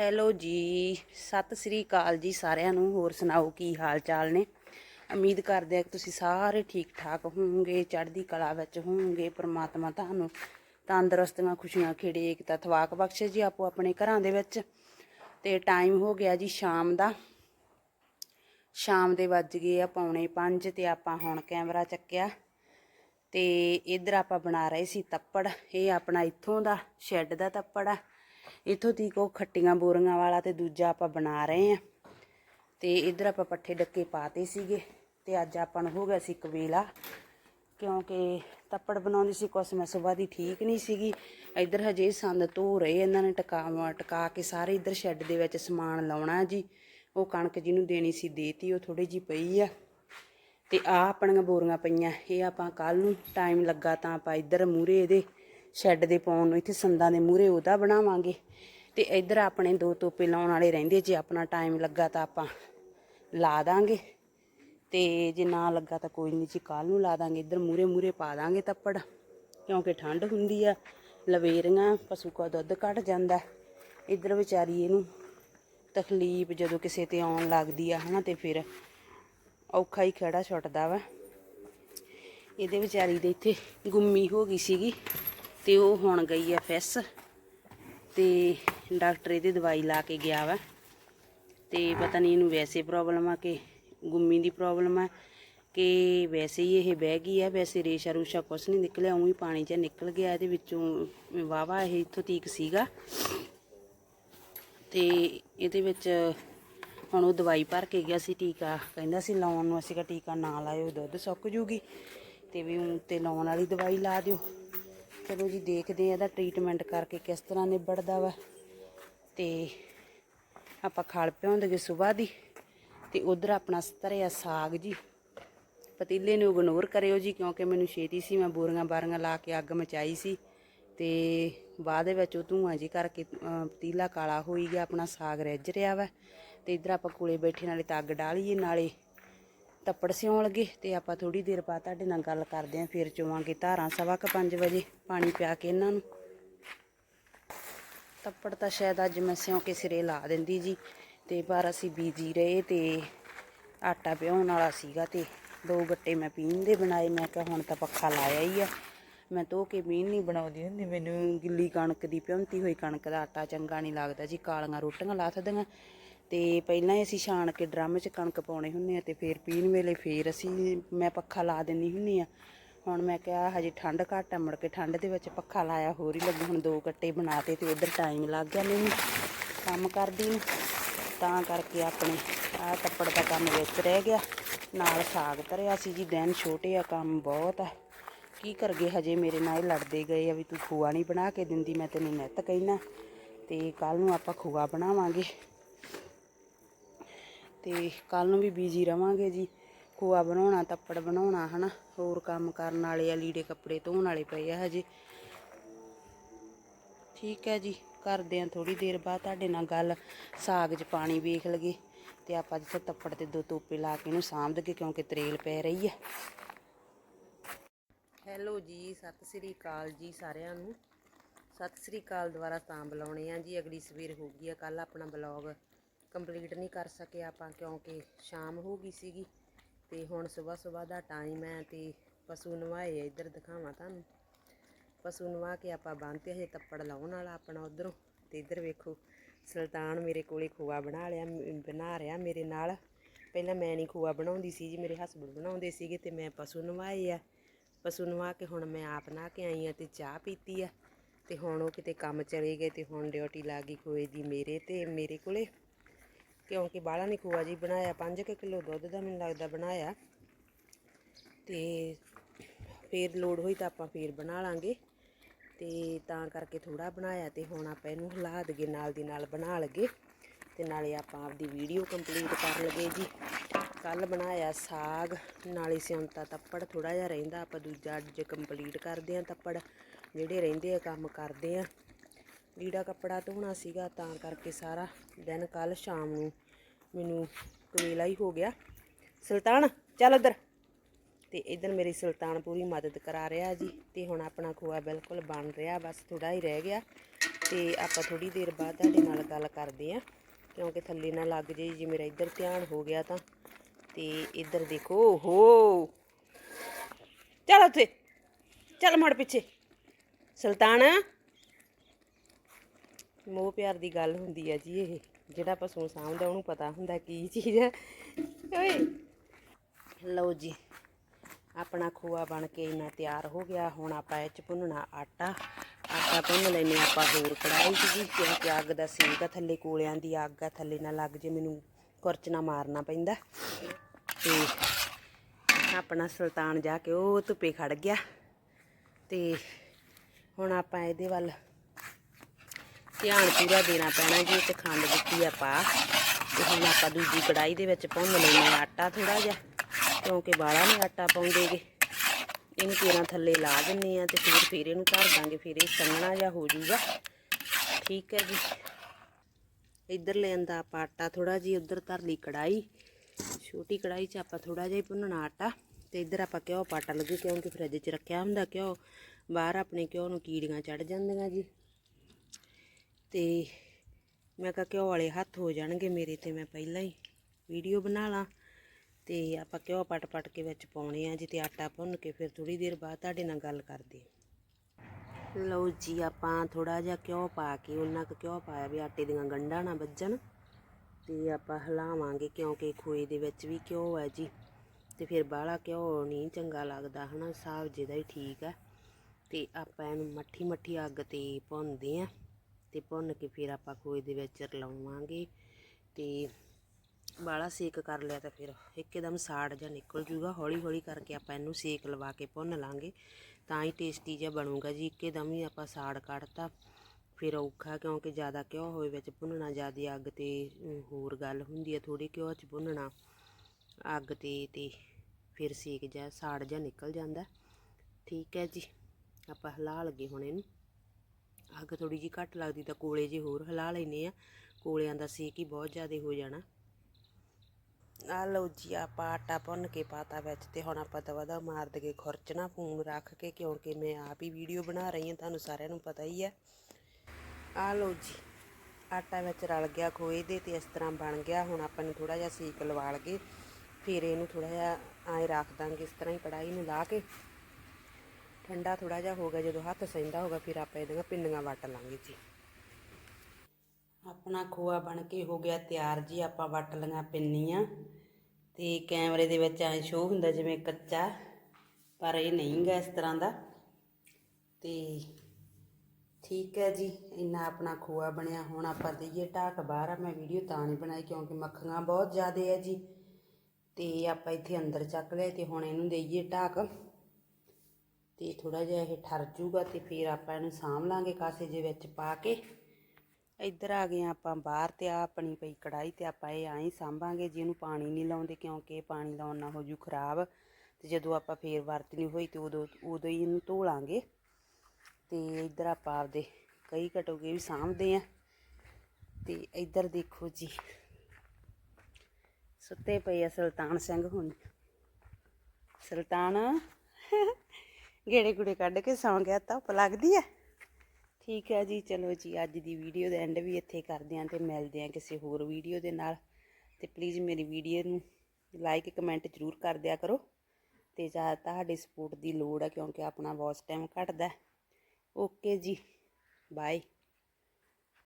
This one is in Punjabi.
ਹੈਲੋ ਜੀ, ਸਤਿ ਸ੍ਰੀ ਅਕਾਲ ਜੀ ਸਾਰਿਆਂ ਨੂੰ, ਹੋਰ ਸੁਣਾਓ ਕੀ ਹਾਲ ਚਾਲ ਨੇ? ਉਮੀਦ ਕਰਦੇ ਆ ਕਿ ਤੁਸੀਂ ਸਾਰੇ ਠੀਕ ਠਾਕ ਹੋਵੋਗੇ, ਚੜ੍ਹਦੀ ਕਲਾ ਵਿੱਚ ਹੋਵੋਗੇ, ਪ੍ਰਮਾਤਮਾ ਤੁਹਾਨੂੰ ਤੰਦਰੁਸਤੀਆਂ, ਖੁਸ਼ੀਆਂ, ਖੇੜੇ, ਏਕਤਾ ਥਵਾਕ ਬਖਸ਼ੇ ਜੀ ਆਪੋ ਆਪਣੇ ਘਰਾਂ ਦੇ ਵਿੱਚ। ਤੇ ਟਾਈਮ ਹੋ ਗਿਆ ਜੀ ਸ਼ਾਮ ਦਾ। ਸ਼ਾਮ ਦੇ ਵੱਜ ਗਏ ਆ ਪੌਣੇ 5 ਤੇ ਆਪਾਂ ਹੁਣ ਕੈਮਰਾ ਚੱਕਿਆ। ਤੇ ਇਧਰ ਆਪਾਂ ਬਣਾ ਰਹੇ ਸੀ ਤੱਪੜ, ਇਹ ਆਪਣਾ ਇੱਥੋਂ ਦਾ ਸ਼ੈੱਡ ਦਾ ਤੱਪੜ ਆ। ਇੱਥੋਂ ਤੀਕ ਉਹ ਖੱਟੀਆਂ ਬੋਰੀਆਂ ਵਾਲਾ ਤੇ ਦੂਜਾ ਆਪਾਂ ਬਣਾ ਰਹੇ ਆ ਤੇ ਇਧਰ ਆਪਾਂ ਪੱਠੇ ਡੱਕੇ ਪਾਤੇ ਸੀਗੇ ਤੇ ਅੱਜ ਆਪਾਂ ਨੂੰ ਹੋ ਗਿਆ ਸੀ ਕਵੇਲਾ। ਕਿਉਂਕਿ ਤੱਪੜ ਬਣਾਉਂਦੀ ਸੀ ਕੁਛ ਮੈਂ ਸੁਬਾਹ ਦੀ ਠੀਕ ਨਹੀਂ ਸੀਗੀ। ਇੱਧਰ ਹਜੇ ਸੰਦ ਧੋ ਰਹੇ ਇਹਨਾਂ ਨੇ ਟਿਕਾਵਾ ਟਕਾ ਕੇ ਸਾਰੇ ਇੱਧਰ ਸ਼ੈੱਡ ਦੇ ਵਿੱਚ ਸਮਾਨ ਲਾਉਣਾ ਜੀ। ਉਹ ਕਣਕ ਜਿਹਨੂੰ ਦੇਣੀ ਸੀ ਦੇਤੀ, ਉਹ ਥੋੜੀ ਜੀ ਪਈ ਆ। ਤੇ ਆ ਆਪਣੀਆਂ ਬੋਰੀਆਂ ਪਈਆਂ, ਇਹ ਆਪਾਂ ਕੱਲ ਨੂੰ ਟਾਈਮ ਲੱਗਾ ਤਾਂ ਆਪਾਂ ਇੱਧਰ ਮੂਰੇ ਇਹਦੇ ਸ਼ੈੱਡ ਦੇ ਪਾਉਣ ਨੂੰ, ਇੱਥੇ ਸੰਦਾਂ ਦੇ ਮੂਹਰੇ ਉਹਦਾ ਬਣਾਵਾਂਗੇ। ਤੇ ਇੱਧਰ ਆਪਣੇ ਦੋ ਤੋਪੇ ਲਾਉਣ ਵਾਲੇ ਰਹਿੰਦੇ ਜੇ ਆਪਣਾ ਟਾਈਮ ਲੱਗਾ ਤਾਂ ਆਪਾਂ ਲਾ ਦਾਂਗੇ। ਤੇ ਜੇ ਨਾ ਲੱਗਾ ਤਾਂ ਕੋਈ ਨਹੀਂ ਜੀ ਕੱਲ ਨੂੰ ਲਾ ਦਾਂਗੇ। ਇੱਧਰ ਮੂਰੇ ਮੂਰੇ ਪਾ ਦਾਂਗੇ ਤੱਪੜ, ਕਿਉਂਕਿ ਠੰਡ ਹੁੰਦੀ ਆ। ਲਵੇਰੀਆਂ, ਪਸ਼ੂ ਕਾ ਦੁੱਧ ਘਟ ਜਾਂਦਾ। ਇੱਧਰ ਵਿਚਾਰੀ ਇਹਨੂੰ ਤਕਲੀਫ ਜਦੋਂ ਕਿਸੇ ਤੇ ਆਉਣ ਲੱਗਦੀ ਆ, ਹਨਾ, ਤੇ ਫਿਰ ਔਖਾ ਹੀ ਖੜਾ ਛੁੱਟਦਾ ਵਾ। ਇਹਦੇ ਵਿਚਾਰੀ ਦੇ ਇੱਥੇ ਗੁੰਮੀ ਹੋ ਗਈ ਸੀਗੀ। ਤੇ ਉਹ ਹੁਣ ਗਈ ਆ ਫਿਸ ਤੇ ਡਾਕਟਰ ਇਹਦੀ ਦਵਾਈ ਲਾ ਕੇ ਗਿਆ ਵਾ ਤੇ ਪਤਾ ਨਹੀਂ ਇਹਨੂੰ ਵੈਸੇ ਪ੍ਰੋਬਲਮ ਆ ਕਿ ਗੁੰਮੀ ਦੀ ਪ੍ਰੋਬਲਮ ਆ ਕਿ ਵੈਸੇ ਹੀ ਇਹ ਬਹਿ ਗਈ ਆ, ਵੈਸੇ ਰੇਸ਼ਾ ਰੂਸ਼ਾ ਕੁਛ ਨਹੀਂ ਨਿਕਲਿਆ ਉਹੀ ਪਾਣੀ 'ਚ ਨਿਕਲ ਗਿਆ, ਇਹਦੇ ਵਿੱਚੋਂ ਵਾਵਾ ਇਹ ਇੱਥੋਂ ਤੀਕ ਸੀਗਾ। ਤੇ ਇਹਦੇ ਵਿੱਚ ਹੁਣ ਉਹ ਦਵਾਈ ਭਰ ਕੇ ਗਿਆ ਸੀ, ਟੀਕਾ ਕਹਿੰਦਾ ਸੀ ਲਾਉਣ ਨੂੰ, ਅਸੀਂ ਕਿਹਾ ਟੀਕਾ ਨਾ ਲਾਇਓ, ਦੁੱਧ ਸੁੱਕ ਜੂਗੀ ਤੇ ਵੀ ਊਂ ਤੇ ਲਾਉਣ ਵਾਲੀ ਦਵਾਈ ਲਾ ਦਿਓ। ਚਲੋ ਜੀ ਦੇਖਦੇ ਆ ਇਹਦਾ ਟ੍ਰੀਟਮੈਂਟ ਕਰਕੇ ਕਿਸ ਤਰ੍ਹਾਂ ਨਿਬੜਦਾ ਵਾ। ਤੇ ਆਪਾਂ ਖਾਲ ਪਿਆਉਂਦੇ ਸਵੇਰ ਦੀ, ਤੇ ਉਧਰ ਆਪਣਾ ਧਰਿਆ ਸਾਗ ਜੀ। ਪਤੀਲੇ ਨੂੰ ਇਗਨੋਰ ਕਰਿਓ ਜੀ, ਕਿਉਂਕਿ ਮੈਨੂੰ ਛੇਤੀ ਸੀ, ਮੈਂ ਬੋਰੀਆਂ ਬਾਰੀਆਂ ਲਾ ਕੇ ਅੱਗ ਮਚਾਈ ਸੀ। ਤੇ ਬਾਅਦ ਦੇ ਵਿੱਚ ਉਹ ਧੂਆਂ ਜੀ ਕਰਕੇ ਪਤੀਲਾ ਕਾਲਾ ਹੋਈ ਗਿਆ, ਆਪਣਾ ਸਾਗ ਰਿੱਝ ਰਿਹਾ ਵਾ। ਤੇ ਇਧਰ ਆਪਾਂ ਕੋਲੇ ਬੈਠੇ, ਨਾਲੇ ਤਾਂ ਅੱਗ ਡਾਲੀਏ, ਨਾਲੇ ਤੱਪੜ ਸਿਉਣ ਲੱਗੇ ਤੇ ਆਪਾਂ ਥੋੜੀ ਦੇਰ ਬਾਅਦ ਤੁਹਾਡੇ ਨਾਲ ਗੱਲ ਕਰਦੇ ਆਂ ਫਿਰ ਚੋਵਾਂਗੇ ਧਾਰਾਂ ਸਵਾ ਕੁ 5 ਵਜੇ ਪਾਣੀ ਪਿਆ ਕੇ ਇਹਨਾਂ ਨੂੰ। ਤੱਪੜ ਤਾਂ ਸ਼ਾਇਦ ਅੱਜ ਮੈਂ ਸਿਉਂ ਕੇ ਸਿਰੇ ਲਾ ਦਿੰਦੀ ਜੀ ਤੇ ਪਰ ਅਸੀਂ ਬੀਜੀ ਰਹੇ ਤੇ ਆਟਾ ਪਿਉਣ ਵਾਲਾ ਸੀਗਾ ਤੇ ਦੋ ਗੱਟੇ ਮੈਂ ਪੀਣ ਦੇ ਬਣਾਏ, ਮੈਂ ਕਿਹਾ ਹੁਣ ਤਾਂ ਪੱਖਾ ਲਾਇਆ ਹੀ ਆ। ਮੈਂ ਧੋ ਕੇ ਪੀਣ ਨਹੀਂ ਬਣਾਉਂਦੀ ਹੁੰਦੀ, ਮੈਨੂੰ ਗਿੱਲੀ ਕਣਕ ਦੀ ਪਿਉਂਤੀ ਹੋਈ ਕਣਕ ਦਾ ਆਟਾ ਚੰਗਾ ਨਹੀਂ ਲੱਗਦਾ ਜੀ, ਕਾਲੀਆਂ ਰੋਟੀਆਂ ਲਾਥਦੀਆਂ ਤੇ ਪਹਿਲਾਂ ਹੀ ਅਸੀਂ ਛਾਣ ਕੇ ਡਰਮ 'ਚ ਕਣਕ ਪਾਉਣੇ ਹੁੰਨੇ ਆ ਤੇ ਫਿਰ ਪੀਣ ਵੇਲੇ ਫਿਰ ਅਸੀਂ ਮੈਂ ਪੱਖਾ ਲਾ ਦਿੰਦੀ ਹੁੰਨੀ ਆ। ਹੁਣ ਮੈਂ ਕਿਹਾ ਹਜੇ ਠੰਡ ਘੱਟ ਆ, ਮੁੜ ਕੇ ਠੰਡ ਦੇ ਵਿੱਚ ਪੱਖਾ ਲਾਇਆ ਹੋਰ ਹੀ ਲੱਗੂ, ਹੁਣ ਦੋ ਕੱਟੇ ਬਣਾਤੇ ਤੇ ਉਧਰ ਟਾਈਮ ਲੱਗ ਗਿਆ ਮੈਨੂੰ, ਕੰਮ ਕਰਦੀ ਨੂੰ। ਤਾਂ ਕਰਕੇ ਆਪਣੇ ਆ ਤੱਪੜ ਦਾ ਕੰਮ ਵਿੱਚ ਰਹਿ ਗਿਆ, ਨਾਲ ਸਾਗ ਧਰਿਆ ਸੀ ਜੀ, ਦਿਨ ਛੋਟੇ ਆ, ਕੰਮ ਬਹੁਤ ਆ। ਕੀ ਕਰ ਗਏ ਹਜੇ ਮੇਰੇ ਨਾਲ ਲੜਦੇ ਗਏ ਆ ਵੀ ਤੂੰ ਖੂਆ ਨਹੀਂ ਬਣਾ ਕੇ ਦਿੰਦੀ, ਮੈਂ ਤੈਨੂੰ ਨਿੱਤ ਕਹਿਣਾ ਤੇ ਕੱਲ ਨੂੰ ਆਪਾਂ ਖੂਆ ਬਣਾਵਾਂਗੇ। ਤੇ ਕੱਲ ਨੂੰ ਵੀ ਬੀਜੀ ਰਵਾਂਗੇ ਜੀ। ਖੋਆ ਬਣਾਉਣਾ, ਤੱਪੜ ਬਣਾਉਣਾ, ਹਨਾ। ਹੋਰ ਕੰਮ ਕਰਨ ਵਾਲੇ ਆ, ਲੀੜੇ ਕੱਪੜੇ ਧੋਣ ਵਾਲੇ ਪਏ ਆ ਹਜੇ। ਠੀਕ ਹੈ ਜੀ, ਕਰਦੇ ਆ ਥੋੜੀ ਦੇਰ ਬਾਅਦ ਤੁਹਾਡੇ ਨਾਲ ਗੱਲ। ਸਾਗ 'ਚ ਪਾਣੀ ਵੇਖ ਲਗੇ ਤੇ ਆਪਾਂ ਜਿੱਥੇ ਤੱਪੜ ਤੇ ਦੋ ਤੋਪੇ ਲਾ ਕੇ ਇਹਨੂੰ ਸਾਂਭ ਦਗੇ ਕਿਉਂਕਿ ਤਰੇਲ ਪੈ ਰਹੀ ਹੈ ਹੈਲੋ ਜੀ, ਸਤਿ ਸ੍ਰੀ ਅਕਾਲ ਜੀ ਸਾਰਿਆਂ ਨੂੰ। ਸਤਿ ਸ੍ਰੀ ਅਕਾਲ ਦੁਬਾਰਾ ਤਾਂ ਬੁਲਾਉਣੇ ਆ ਜੀ। ਅਗਲੀ ਸਵੇਰ ਹੋ ਗਈ ਆ ਕੱਲ ਆਪਣਾ ਬਲੌਗ। ਕੰਪਲੀਟ ਨਹੀਂ ਕਰ ਸਕੇ ਆਪਾਂ ਕਿਉਂਕਿ ਸ਼ਾਮ ਹੋ ਗਈ ਸੀਗੀ ਤੇ ਹੁਣ ਸਵੇਰ ਸਵੇਰ ਦਾ ਟਾਈਮ ਹੈ ਤੇ ਪਸ਼ੂ ਨਵਾਏ ਆ, ਇੱਧਰ ਦਿਖਾਵਾਂ ਤੁਹਾਨੂੰ। ਪਸ਼ੂ ਨਵਾ ਕੇ ਆਪਾਂ ਬੰਨ੍ਹਤੇ ਹਜੇ ਤੱਪੜ ਲਾਉਣ ਵਾਲਾ ਆਪਣਾ ਉਧਰੋਂ ਤੇ ਇੱਧਰ ਵੇਖੋ, ਸੁਲਤਾਨ ਮੇਰੇ ਕੋਲੇ ਖੋਆ ਬਣਾ ਲਿਆ ਬਣਾ ਰਿਹਾ ਮੇਰੇ ਨਾਲ। ਪਹਿਲਾਂ ਮੈਂ ਨਹੀਂ ਖੋਆ ਬਣਾਉਂਦੀ ਸੀ ਜੀ, ਮੇਰੇ ਹਸਬੰਦ ਬਣਾਉਂਦੇ ਸੀਗੇ ਤੇ ਮੈਂ ਪਸ਼ੂ ਨਵਾਏ ਆ। ਪਸ਼ੂ ਨਵਾ ਕੇ ਹੁਣ ਮੈਂ ਆਪ ਨਾ ਕੇ ਆਈ ਆ ਤੇ ਚਾਹ ਪੀਤੀ ਆ। ਤੇ ਹੁਣ ਉਹ ਕਿਤੇ ਕੰਮ ਚਲੇ ਗਏ ਤੇ ਹੁਣ ਡਿਊਟੀ ਲੱਗ ਗਈ ਖੋਏ ਦੀ ਮੇਰੇ ਤੇ, ਮੇਰੇ ਕੋਲੇ। ਕਿਉਂਕਿ ਬਾਹਲਾ ਨਹੀਂ ਖੋਆ ਜੀ ਬਣਾਇਆ 5 ਕਿਲੋ ਦੁੱਧ ਦਾ ਮੈਨੂੰ ਲੱਗਦਾ ਬਣਾਇਆ। ਤੇ ਫੇਰ ਲੋੜ ਹੋਈ ਤਾਂ ਆਪਾਂ ਫੇਰ ਬਣਾ ਲਾਂਗੇ। ਤੇ ਤਾਂ ਕਰਕੇ ਥੋੜਾ ਬਣਾਇਆ ਤੇ ਹੁਣ ਆਪਾਂ ਇਹਨੂੰ ਹਿਲਾ ਦਈਏ, ਨਾਲ ਦੀ ਨਾਲ ਬਣਾ ਲਗੇ ਤੇ ਨਾਲੇ ਆਪਾਂ ਆਪਦੀ ਵੀਡੀਓ ਕੰਪਲੀਟ ਕਰ ਲਗੇ ਜੀ। ਕੱਲ ਬਣਾਇਆ ਸਾਗ, ਨਾਲੇ ਸਿਉਂਤਾ ਤੱਪੜ ਥੋੜਾ ਜਿਹਾ ਰਹਿੰਦਾ, ਆਪਾਂ ਦੂਜਾ ਅੱਜ ਕੰਪਲੀਟ ਕਰਦੇ ਆਂ ਤੱਪੜ। ਜਿਹੜੇ ਰਹਿੰਦੇ ਆ, ਕੰਮ ਕਰਦੇ ਆ। ਲੀੜਾ ਕੱਪੜਾ ਧੋਣਾ ਸੀਗਾ, ਤਾਂ ਕਰਕੇ ਸਾਰਾ ਦਿਨ ਕੱਲ ਸ਼ਾਮ ਨੂੰ ਮੈਨੂੰ ਕਵੇਲਾ ਹੀ ਹੋ ਗਿਆ। ਸੁਲਤਾਨ, ਚੱਲ ਉਧਰ। ਤੇ ਇਧਰ ਮੇਰੀ ਸੁਲਤਾਨ ਪੂਰੀ ਮਦਦ ਕਰਾ ਰਿਹਾ ਜੀ, ਤੇ ਹੁਣ ਆਪਣਾ ਖੋਆ ਬਿਲਕੁਲ ਬਣ ਰਿਹਾ, ਬਸ ਥੋੜਾ ਹੀ ਰਹਿ ਗਿਆ। ਤੇ ਆਪਾਂ ਥੋੜੀ ਦੇਰ ਬਾਅਦ ਤੁਹਾਡੇ ਨਾਲ ਗੱਲ ਕਰਦੇ ਆ ਕਿਉਂਕਿ ਥੱਲੇ ਨਾ ਲੱਗ ਜੇ ਜੇ, ਮੇਰਾ ਇੱਧਰ ਧਿਆਨ ਹੋ ਗਿਆ ਤਾਂ। ਤੇ ਇੱਧਰ ਦੇਖੋ, ਓਹੋ! ਚੱਲ ਉੱਥੇ, ਚੱਲ ਮੜ ਪਿੱਛੇ। ਸੁਲਤਾਨ ਮੋਹ ਪਿਆਰ ਦੀ ਗੱਲ ਹੁੰਦੀ ਹੈ ਜੀ ਇਹ, ਜਿਹੜਾ ਪਸ਼ੂ ਸਾਂਭਦਾ ਉਹਨੂੰ ਪਤਾ ਹੁੰਦਾ ਕੀ ਚੀਜ਼ ਹੈ ਓਏ। ਲਓ ਜੀ, ਆਪਣਾ ਖੋਆ ਬਣ ਕੇ ਇੰਨਾ ਤਿਆਰ ਹੋ ਗਿਆ। ਹੁਣ ਆਪਾਂ ਇਹ ਚ ਭੁੰਨਣਾ ਆਟਾ। ਆਟਾ ਭੁੰਨ ਲੈਨੇ ਆਪਾਂ ਹੋਰ ਕੜਾਈ ਜੀ, ਕਿਉਂਕਿ ਅੱਗ ਦਾ ਸੇਕ ਆ, ਥੱਲੇ ਕੋਲਿਆਂ ਦੀ ਅੱਗ ਆ, ਥੱਲੇ ਨਾ ਲੱਗ ਜੇ ਮੈਨੂੰ ਕੁਰਚਣਾ ਮਾਰਨਾ ਪੈਂਦਾ। ਤੇ ਆਪਣਾ ਸੁਲਤਾਨ ਜਾ ਕੇ ਉਹ ਧੁੱਪੇ ਖੜ ਗਿਆ। ਤੇ ਹੁਣ ਆਪਾਂ ਇਹਦੇ ਵੱਲ ਧਿਆਨ ਪੂਰਾ ਦੇਣਾ ਪੈਣਾ ਜੀ ਤੇ ਖੰਡ ਦਿੱਤੀ ਆ ਪਾ ਤੇ ਹੁਣ ਆਪਾਂ ਦੂਜੀ ਕੜਾਈ ਦੇ ਵਿੱਚ ਭੁੰਨ ਲੈਨੇ ਆ ਆਟਾ ਥੋੜਾ ਜਿਹਾ, ਕਿਉਂਕਿ ਬਾਲਾ ਨਹੀਂ ਆਟਾ ਪਾਉਂਦੇਗੇ ਇਹਨੂੰ ਤੇਰਾਂ ਥੱਲੇ ਲਾ ਦਿੰਨੇ ਆ ਤੇ ਫਿਰ ਫਿਰ ਇਹਨੂੰ ਧਰ ਦਾਂਗੇ, ਫਿਰ ਇਹ ਸੰਘਣਾ ਜਿਹਾ ਹੋ ਜਾਊਗਾ। ਠੀਕ ਹੈ ਜੀ। ਇੱਧਰ ਲੈਂਦਾ ਆਪਾਂ ਆਟਾ ਥੋੜਾ ਜੀ ਉੱਧਰ ਧਰ ਲਈ ਕੜਾਈ ਛੋਟੀ ਕੜਾਈ 'ਚ ਆਪਾਂ ਥੋੜਾ ਜਿਹਾ ਹੀ ਭੁੰਨਣਾ ਆਟਾ। ਤੇ ਇੱਧਰ ਆਪਾਂ ਘਿਓ ਪਾਟਾ ਲੱਗੇ ਕਿਉਂਕਿ ਫਰਿੱਜ 'ਚ ਰੱਖਿਆ ਹੁੰਦਾ ਘਿਓ। ਬਾਹਰ ਆਪਣੇ ਘਿਓ ਨੂੰ ਕੀੜੀਆਂ ਚੜ ਜਾਂਦੀਆਂ ਜੀ। ਤੇ ਮੈਂ ਕਿਹਾ ਘਿਓ ਵਾਲੇ ਹੱਥ ਹੋ ਜਾਣਗੇ ਮੇਰੇ ਤੇ ਮੈਂ ਪਹਿਲਾਂ ਹੀ ਵੀਡੀਓ ਬਣਾ ਲਾਂ। ਤੇ ਆਪਾਂ ਘਿਓ ਪਟ ਪਟ ਕੇ ਵਿੱਚ ਪਾਉਣੇ ਆ, ਜੀ ਤੇ ਆਟਾ ਭੁੰਨ ਕੇ ਫਿਰ ਥੋੜੀ ਦੇਰ ਬਾਅਦ ਤੁਹਾਡੇ ਨਾਲ ਗੱਲ ਕਰਦੇ ਲਓ ਜੀ, ਆਪਾਂ ਥੋੜਾ ਜਿਹਾ ਘਿਓ ਪਾ ਕੇ ਉਹਨਾਂ ਕੁ ਘਿਓ ਪਾਇਆ ਵੀ ਆਟੇ ਦੀਆਂ ਗੰਢਾਂ ਨਾ ਵੱਜਣ। ਤੇ ਆਪਾਂ ਹਿਲਾਵਾਂਗੇ ਕਿਉਂਕਿ ਖੋਏ ਦੇ ਵਿੱਚ ਵੀ ਘਿਓ ਹੈ ਜੀ। ਤੇ ਫਿਰ ਬਾਹਲਾ ਘਿਓ ਨਹੀਂ ਚੰਗਾ ਲੱਗਦਾ, ਹਨਾ ਹਿਸਾਬ ਜਿਹਦਾ ਹੀ ਠੀਕ ਆ ਤੇ ਆਪਾਂ ਇਹਨੂੰ ਮੱਠੀ ਮੱਠੀ ਅੱਗ ਤੇ ਭੁੰਨਦੇ ਆ ਤੇ ਭੁੰਨ ਕੇ ਫਿਰ ਆਪਾਂ ਖੋਏ ਦੇ ਵਿੱਚ ਰਲਾਵਾਂਗੇ ਤੇ ਬਾਲਾ ਸੇਕ ਕਰ ਲਿਆ ਤਾਂ ਫਿਰ ਇੱਕਦਮ ਸਾੜ ਜਾਂ ਨਿਕਲ ਜੂਗਾ। ਹੌਲੀ ਹੌਲੀ ਕਰਕੇ ਆਪਾਂ ਇਹਨੂੰ ਸੇਕ ਲਵਾ ਕੇ ਭੁੰਨ ਲਾਂਗੇ। ਤਾਂ ਹੀ ਟੇਸਟੀ ਜਿਹਾ ਬਣੂਗਾ ਜੀ। ਇੱਕਦਮ ਹੀ ਆਪਾਂ ਸਾੜ ਕੱਢਤਾ। ਫਿਰ ਔਖਾ ਕਿਉਂਕਿ ਜ਼ਿਆਦਾ ਘਿਓ ਹੋਏ ਵਿੱਚ ਭੁੰਨਣਾ, ਜ਼ਿਆਦਾ ਅੱਗ ਤੇ ਹੋਰ ਗੱਲ ਹੁੰਦੀ ਹੈ ਥੋੜੀ ਘਿਓ 'ਚ ਭੁੰਨਣਾ। ਅੱਗ ਤੇ ਤੇ ਫਿਰ ਸੇਕ ਜਾ ਸਾੜ ਜਾਂ ਨਿਕਲ ਜਾਂਦਾ। ਠੀਕ ਹੈ ਜੀ। ਆਪਾਂ ਹਿਲਾ ਲਗੇ ਹੁਣ ਇਹਨੂੰ। ਅੱਗ ਥੋੜੀ ਜੀ ਘੱਟ ਲੱਗਦੀ ਤਾਂ ਕੋਲੇ ਜੇ ਹੋਰ ਹਿਲਾ ਲੈਨੇ ਆ। ਕੋਲਿਆਂ ਦਾ ਸੇਕ ਹੀ ਬਹੁਤ ਜ਼ਿਆਦਾ ਹੋ ਜਾਣਾ। ਆ ਲਓ ਜੀ, ਆਪਾਂ ਆਟਾ ਭੁੰਨ ਕੇ ਪਾਤਾ ਵਿੱਚ ਤੇ ਹੁਣ ਆਪਾਂ ਦਵਾ ਦਾ ਮਾਰ ਦਗੇ ਖੁਰਚਣਾ, ਫੋਨ ਰੱਖ ਕੇ ਕਿਉਂਕਿ ਮੈਂ ਆਪ ਹੀ ਵੀਡੀਓ ਬਣਾ ਰਹੀ ਹਾਂ, ਤੁਹਾਨੂੰ ਸਾਰਿਆਂ ਨੂੰ ਪਤਾ ਹੀ ਹੈ। ਆ ਲਓ ਜੀ, ਆਟਾ ਵਿੱਚ ਰਲ ਗਿਆ ਖੋਏ ਦੇ ਤੇ ਇਸ ਤਰ੍ਹਾਂ ਬਣ ਗਿਆ। ਹੁਣ ਆਪਾਂ ਨੂੰ ਥੋੜਾ ਜਿਹਾ ਸੇਕ ਲਵਾ ਲਗੇ ਫਿਰ ਇਹਨੂੰ ਥੋੜਾ ਜਿਹਾ ਐਂ ਰੱਖ ਦਾਂਗੇ, ਇਸ ਤਰ੍ਹਾਂ ਹੀ ਕੜਾਈ ਨੂੰ ਲਾ ਕੇ। ਠੰਡਾ ਥੋੜਾ ਜਿਹਾ ਹੋ ਗਿਆ, ਜਦੋਂ ਹੱਥ ਸਹਿੰਦਾ ਹੋਗਾ ਫਿਰ ਆਪਾਂ ਇਹਦੀਆਂ ਪਿੰਨੀਆਂ ਵੱਟ ਲਾਂਗੇ ਜੀ। ਆਪਣਾ ਖੋਆ ਬਣ ਕੇ ਹੋ ਗਿਆ ਤਿਆਰ ਜੀ, ਆਪਾਂ ਵੱਟ ਲਈਆਂ ਪਿੰਨੀਆਂ ਤੇ ਕੈਮਰੇ ਦੇ ਵਿੱਚ ਐ ਸ਼ੋਅ ਹੁੰਦਾ ਜਿਵੇਂ ਕੱਚਾ, ਪਰ ਇਹ ਨਹੀਂ ਗਾ ਇਸ ਤਰ੍ਹਾਂ ਦਾ। ਤੇ ਠੀਕ ਹੈ ਜੀ, ਇੰਨਾ ਆਪਣਾ ਖੋਆ ਬਣਿਆ। ਹੁਣ ਆਪਾਂ ਦਈਏ ਢਾਕ ਬਾਹਰ। ਆ ਮੈਂ ਵੀਡੀਓ ਤਾਂ ਨਹੀਂ ਬਣਾਈ ਕਿਉਂਕਿ ਮੱਖੀਆਂ ਬਹੁਤ ਜ਼ਿਆਦਾ ਹੈ ਜੀ। ਤੇ ਆਪਾਂ ਇੱਥੇ ਅੰਦਰ ਚੱਕ ਲਏ ਤੇ ਹੁਣ ਇਹਨੂੰ ਦਈਏ ਢਾਕ। ਤੇ ਥੋੜਾ ਜਿਹਾ ਇਹ ਠਰ ਜੂਗਾ ਤੇ ਫਿਰ ਆਪਾਂ ਇਹਨੂੰ ਸਾਂਭ ਲਾਂਗੇ ਕਾਸੇ ਦੇ ਵਿੱਚ ਪਾ ਕੇ। ਇੱਧਰ ਆ ਗਏ ਆਪਾਂ ਬਾਹਰ ਤੇ ਆ ਆਪਣੀ ਪਈ ਕੜਾਈ ਤੇ ਆਪਾਂ ਇਹ ਐਂ ਹੀ ਸਾਂਭਾਂਗੇ, ਜੀ ਇਹਨੂੰ ਪਾਣੀ ਨਹੀਂ ਲਾਉਂਦੇ ਕਿਉਂਕਿ ਇਹ ਪਾਣੀ ਲਾਉਣ ਨਾਲ ਹੋ ਜੂ ਖਰਾਬ। ਤੇ ਜਦੋਂ ਆਪਾਂ ਫੇਰ ਵਰਤਣੀ ਹੋਈ ਤੇ ਉਦੋਂ ਉਦੋਂ ਹੀ ਇਹਨੂੰ ਧੋ ਲਾਂਗੇ। ਤੇ ਇੱਧਰ ਆਪਾਂ ਆਪਦੇ ਕਈ ਕਟੋਗੇ ਵੀ ਸਾਂਭਦੇ ਆ ਤੇ ਇੱਧਰ ਦੇਖੋ ਜੀ, ਸੁੱਤੇ ਪਏ ਆ ਸੁਲਤਾਨ ਸਿੰਘ ਹੁਣ। ਸੁਲਤਾਨ ਗੇੜੇ ਗੁੜੇ ਕੱਢ ਕੇ ਸੌਂ ਗਿਆ, ਧੁੱਪ ਲੱਗਦੀ ਹੈ ਠੀਕ ਹੈ ਜੀ, ਚਲੋ ਜੀ, ਅੱਜ ਦੀ ਵੀਡੀਓ ਦਾ ਐਂਡ ਵੀ ਇੱਥੇ ਕਰਦੇ ਆਂ ਤੇ ਮਿਲਦੇ ਆਂ ਕਿਸੇ ਹੋਰ ਵੀਡੀਓ ਦੇ ਨਾਲ। ਤੇ ਪਲੀਜ਼ ਮੇਰੀ ਵੀਡੀਓ ਨੂੰ ਲਾਈਕ ਕਮੈਂਟ ਜ਼ਰੂਰ ਕਰ ਦਿਆ ਕਰੋ। ਤੇ ਜਾਂ ਤੁਹਾਡੀ ਸਪੋਰਟ ਦੀ ਲੋੜ ਹੈ ਕਿਉਂਕਿ ਆਪਣਾ ਵਾਚ ਟਾਈਮ ਘਟਦਾ। ਓਕੇ ਜੀ ਬਾਏ